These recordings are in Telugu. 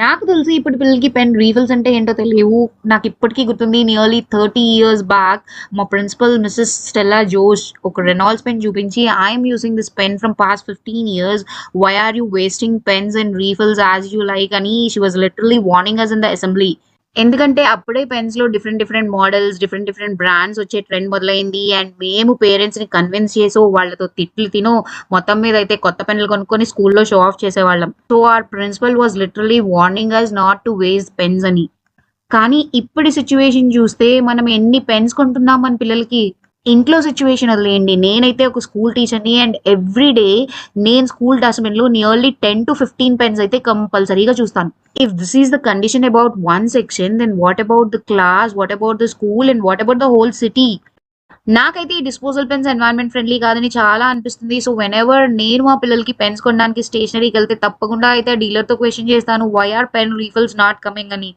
నాకు తెలిసి ఇప్పుడు పిల్లలకి పెన్ రీఫిల్స్ అంటే ఏంటో తెలియవు. నాకు ఇప్పటికీ గుర్తుంది నియర్లీ థర్టీ ఇయర్స్ బ్యాక్ మా ప్రిన్సిపల్ మిస్సెస్ స్టెల్లా జోష్ ఒక రెనాల్డ్స్ పెన్ చూపించి I'm using this pen from past fifteen years why are you wasting pens and refills as you like అని she was literally warning us in the assembly ఎందుకంటే అప్పుడే పెన్స్లో different different models different different brands వచ్చే ట్రెండ్ మొదలైంది. అండ్ మేము పేరెంట్స్ని కన్విన్స్ చేసో వాళ్ళతో తిట్లు తినో. మొత్తం మీద అయితే కొత్త పెన్నులు కొనుక్కొని స్కూల్లో షో ఆఫ్ చేసేవాళ్ళం. So our principal was literally warning us not to waste pens అని. కానీ ఇప్పటి సిచ్యువేషన్ చూస్తే మనం ఎన్ని పెన్స్ కొంటున్నాం మన పిల్లలకి? ఇంట్లో సిచ్యువేషన్ వదిలేయండి. నేనైతే ఒక స్కూల్ టీచర్ని అండ్ ఎవ్రీ డే నేను స్కూల్ డస్ట్బిన్లో nearly ten to fifteen pens అయితే కంపల్సరీగా చూస్తాను. If this is the condition about one section then what about the class what about the school and what about the whole city నాకైతే ఈ డిస్పోజల్ పెన్స్ ఎన్వైరన్మెంట్ ఫ్రెండ్లీ కాదని చాలా అనిపిస్తుంది. సో వెన్ ఎవర్ నేను మా పిల్లలకి పెన్స్ కొనడానికి స్టేషనరీకి వెళ్తే తప్పకుండా అయితే డీలర్తో క్వశ్చన్ చేస్తాను. Why are pen refills not coming అని?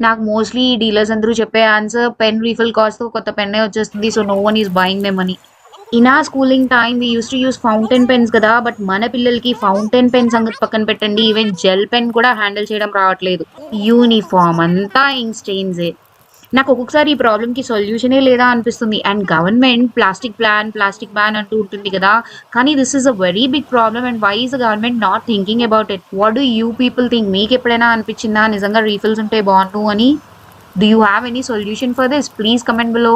నాకు మోస్ట్లీ డీలర్స్ అందరూ చెప్పే ఆన్సర్ పెన్ రీఫిల్ కాస్ట్ కొత్త పెన్నే వచ్చేస్తుంది. So no one is buying may money in uh schooling time we use to use fountain pens కదా బట్ మన పిల్లలకి ఫౌంటైన్ పెన్ సంగతి పక్కన పెట్టండి. ఈవెన్ జెల్ పెన్ కూడా హ్యాండిల్ చేయడం రావట్లేదు. యూనిఫామ్ అంతా ఇంక్ స్టెయిన్సే నాకు ఒక్కొక్కసారి ఈ ప్రాబ్లమ్కి సొల్యూషనే లేదా అనిపిస్తుంది. And government plastic plan plastic ban అంటూ ఉంటుంది కదా. కానీ this is a very big problem and why is government not thinking about it what do you people think మీకు ఎప్పుడైనా అనిపించిందా? నిజంగా రీఫిల్స్ ఉంటే బాగుంటు అని? Do you have any solution for this please comment below